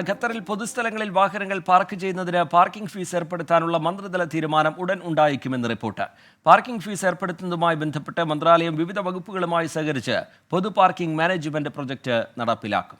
ഖത്തറിൽ പൊതുസ്ഥലങ്ങളിൽ വാഹനങ്ങൾ പാർക്ക് ചെയ്യുന്നതിന് പാർക്കിംഗ് ഫീസ് ഏർപ്പെടുത്താനുള്ള മന്ത്രിതല തീരുമാനം ഉടൻ ഉണ്ടായേക്കുമെന്ന് റിപ്പോർട്ട്. പാർക്കിംഗ് ഫീസ് ഏർപ്പെടുത്തുന്നതുമായി ബന്ധപ്പെട്ട് മന്ത്രാലയം വിവിധ വകുപ്പുകളുമായി സഹകരിച്ച് പൊതു പാർക്കിംഗ് മാനേജ്മെന്റ് പ്രൊജക്ട് നടപ്പിലാക്കും.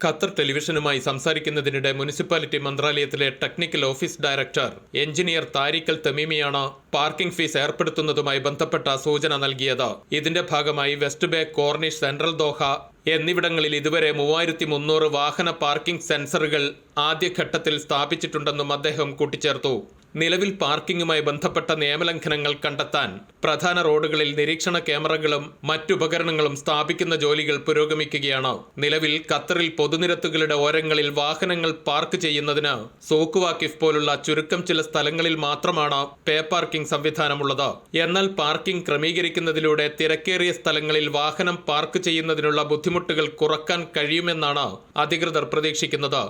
ഖത്തർ ടെലിവിഷനുമായി സംസാരിക്കുന്നതിനിടെ മുനിസിപ്പാലിറ്റി മന്ത്രാലയത്തിലെ technical office director engineer Tariq Al തമീമിയാണ് parking fees ഏർപ്പെടുത്തുന്നതുമായി ബന്ധപ്പെട്ട സൂചന നൽകിയത്. ഇതിന്റെ ഭാഗമായി West Bay Corniche central Doha എന്നിവിടങ്ങളിൽ ഇതുവരെ മൂവായിരത്തി മുന്നൂറ് വാഹന പാർക്കിംഗ് സെൻസറുകൾ ആദ്യഘട്ടത്തിൽ സ്ഥാപിച്ചിട്ടുണ്ടെന്നും അദ്ദേഹം കൂട്ടിച്ചേർത്തു. നിലവിൽ പാർക്കിംഗുമായി ബന്ധപ്പെട്ട നിയമലംഘനങ്ങൾ കണ്ടെത്താൻ പ്രധാന റോഡുകളിൽ നിരീക്ഷണ ക്യാമറകളും മറ്റുപകരണങ്ങളും സ്ഥാപിക്കുന്ന ജോലികൾ പുരോഗമിക്കുകയാണ്. നിലവിൽ ഖത്തറിൽ പൊതുനിരത്തുകളുടെ ഓരങ്ങളിൽ വാഹനങ്ങൾ പാർക്ക് ചെയ്യുന്നതിന് സോക്കുവാക്കിഫ് പോലുള്ള ചുരുക്കം ചില സ്ഥലങ്ങളിൽ മാത്രമാണ് പേ പാർക്കിംഗ് സംവിധാനമുള്ളത്. എന്നാൽ പാർക്കിംഗ് ക്രമീകരിക്കുന്നതിലൂടെ തിരക്കേറിയ സ്ഥലങ്ങളിൽ വാഹനം പാർക്ക് ചെയ്യുന്നതിനുള്ള ബുദ്ധിമുട്ടുകൾ കുറയ്ക്കാൻ കഴിയുമെന്നാണ് അധികൃതർ പ്രതീക്ഷിക്കുന്നത്.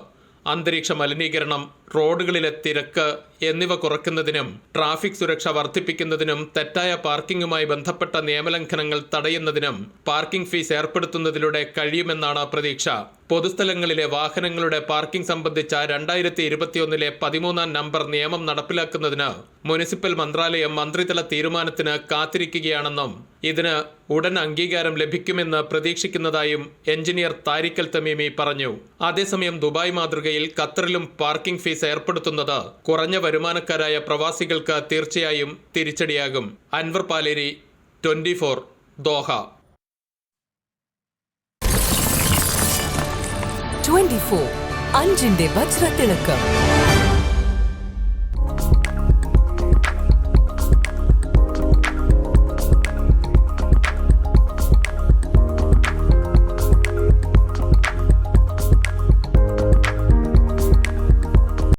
അന്തരീക്ഷ മലിനീകരണം റോഡുകളിലെ തിരക്ക് എന്നിവ കുറയ്ക്കുന്നതിനും ട്രാഫിക് സുരക്ഷ വർദ്ധിപ്പിക്കുന്നതിനും തെറ്റായ പാർക്കിംഗുമായി ബന്ധപ്പെട്ട നിയമലംഘനങ്ങൾ തടയുന്നതിനും പാർക്കിംഗ് ഫീസ് ഏർപ്പെടുത്തുന്നതിലൂടെ കഴിയുമെന്നാണ് പ്രതീക്ഷ. പൊതുസ്ഥലങ്ങളിലെ വാഹനങ്ങളുടെ പാർക്കിംഗ് സംബന്ധിച്ച രണ്ടായിരത്തി ഇരുപത്തിയൊന്നിലെ പതിമൂന്നാം നമ്പർ നിയമം നടപ്പിലാക്കുന്നതിന് മുനിസിപ്പൽ മന്ത്രാലയം മന്ത്രിതല തീരുമാനത്തിന് കാത്തിരിക്കുകയാണെന്നും ഇതിന് ഉടൻ അംഗീകാരം ലഭിക്കുമെന്ന് പ്രതീക്ഷിക്കുന്നതായും എഞ്ചിനീയർ താരിക്കൽ തമീമി പറഞ്ഞു. അതേസമയം ദുബായ് മാതൃകയിൽ ഖത്തറിലും പാർക്കിംഗ് ഫീസ് ഏർപ്പെടുത്തുന്നത് കുറഞ്ഞ വരുമാനക്കാരായ പ്രവാസികൾക്ക് തീർച്ചയായും തിരിച്ചടിയാകും. Anwar Paleri twenty four Doha. Twenty four അഞ്ചിന്റെ വജ്രത്തിളക്കം.